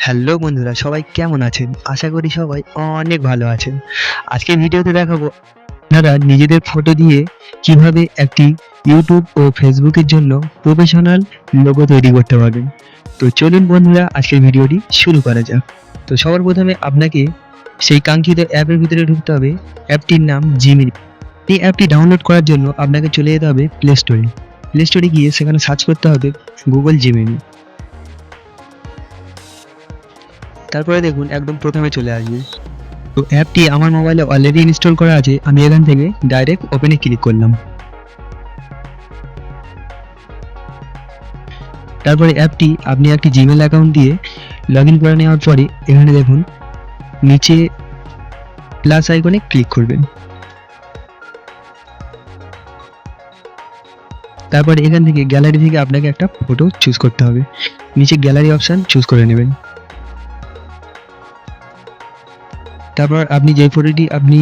Hello বন্ধুরা, সবাই কেমন আছেন? আশা করি সবাই অনেক ভালো আছেন। আজকে ভিডিওতে দেখাবো আপনারা নিজেদের ফটো দিয়ে কীভাবে একটি ইউটিউব ও ফেসবুকের জন্য প্রফেশনাল লোগো তৈরি করতে পারবেন। তো চলুন বন্ধুরা, আজকের ভিডিওটি শুরু করা যাক। তো সবার প্রথমে আপনাকে সেই কাঙ্ক্ষিত অ্যাপের ভিতরে ঢুকতে হবে। অ্যাপটির নাম জিমিনি এই অ্যাপটি ডাউনলোড করার জন্য আপনাকে চলে যেতে হবে প্লে স্টোরে প্লে স্টোরে গিয়ে সেখানে সার্চ করতে হবে গুগল জিমিনি তারপরে দেখুন, একদম প্রথমে চলে আসবে। তো অ্যাপটি আমার মোবাইলে অলরেডি ইনস্টল করা আছে, আমি এখান থেকে ডাইরেক্ট ওপেনে ক্লিক করলাম। তারপরে অ্যাপটি আপনি একটি জিমেল অ্যাকাউন্ট দিয়ে লগ ইন করে নেওয়ার পরে এখানে দেখুন, নিচে প্লাস আইকনে ক্লিক করবেন। তারপরে এখান থেকে গ্যালারি থেকে আপনাকে একটা ফটো চুজ করতে হবে। নিচে গ্যালারি অপশান চুজ করে নেবেন। তারপর আপনি যে ফটোটি আপনি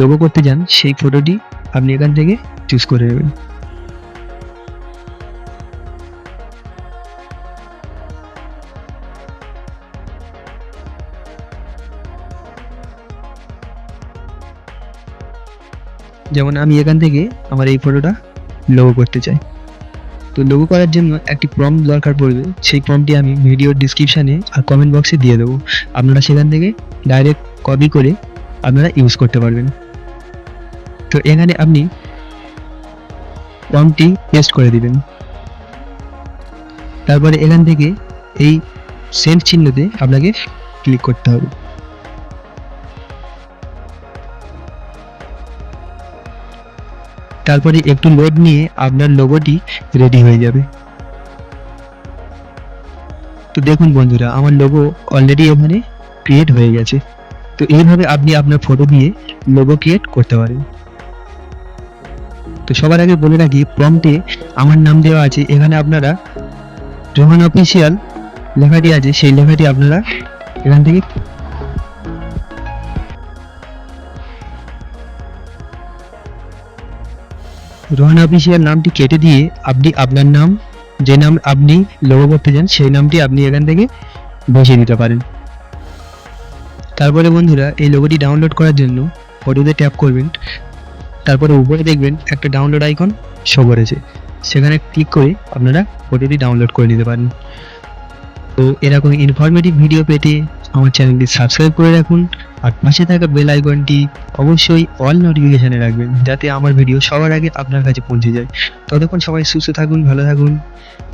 লোগো করতে যান, সেই ফটোটি আপনি এখান থেকে চুজ করে নেবেন। যেমন আমি এখান থেকে আমার এই ফটোটা লোগো করতে চাই। তো লোগো করার জন্য একটি প্রম দরকার পড়বে, সেই প্রমটি আমি ভিডিওর ডিসক্রিপশানে আর কমেন্ট বক্সে দিয়ে দেবো। আপনারা সেখান থেকে ডাইরেক্ট কপি করে আপনারা ইউজ করতে পারবেন। তো এখানে আপনি প্রমটি পেস্ট করে দিবেন। তারপরে এখান থেকে এই সেন্ড চিহ্নতে আপনাকে ক্লিক করতে হবে। তারপরে একটু লোড নিয়ে আপনার লোগোটি রেডি হয়ে যাবে। তো দেখুন বন্ধুরা, আমার লোগো অলরেডি এখানে ক্রিয়েট হয়ে গেছে। তো এইভাবে আপনি আপনার ফটো দিয়ে লোগো ক্রিয়েট করতে পারেন। তো সবার আগে বলে রাখি প্রম্পটে আমার নাম দেওয়া আছে, এখানে আপনারা রোহান অফিসিয়াল লেখাটি আছে, সেই লেখাটি আপনারা এখান থেকে রোহান অফিসিয়াল নামটি কেটে দিয়ে আপনি আপনার নাম, যে নাম আপনি লোগো করতে চান, সেই নামটি আপনি এখান থেকে বসিয়ে দিতে পারেন। তারপরে বন্ধুরা, এই লোগোটি ডাউনলোড করার জন্য ফটোতে ট্যাপ করবেন। তারপরে উপরে দেখবেন একটা ডাউনলোড আইকন শো করেছে। সেখানে ক্লিক করে আপনারা ফটোটি ডাউনলোড করে নিতে পারেন। তো এরকম ইনফরমেটিভ ভিডিও পেতে আমার চ্যানেলটি সাবস্ক্রাইব করে রাখুন। আর পাশে থাকা বেল আইকনটি অবশ্যই অল নোটিফিকেশানে রাখবেন, যাতে আমার ভিডিও সবার আগে আপনার কাছে পৌঁছে যায়। ততক্ষণ সবাই সুস্থ থাকুন, ভালো থাকুন।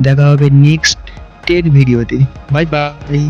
দেখা হবে নেক্সট টের ভিডিওতে বাই বাই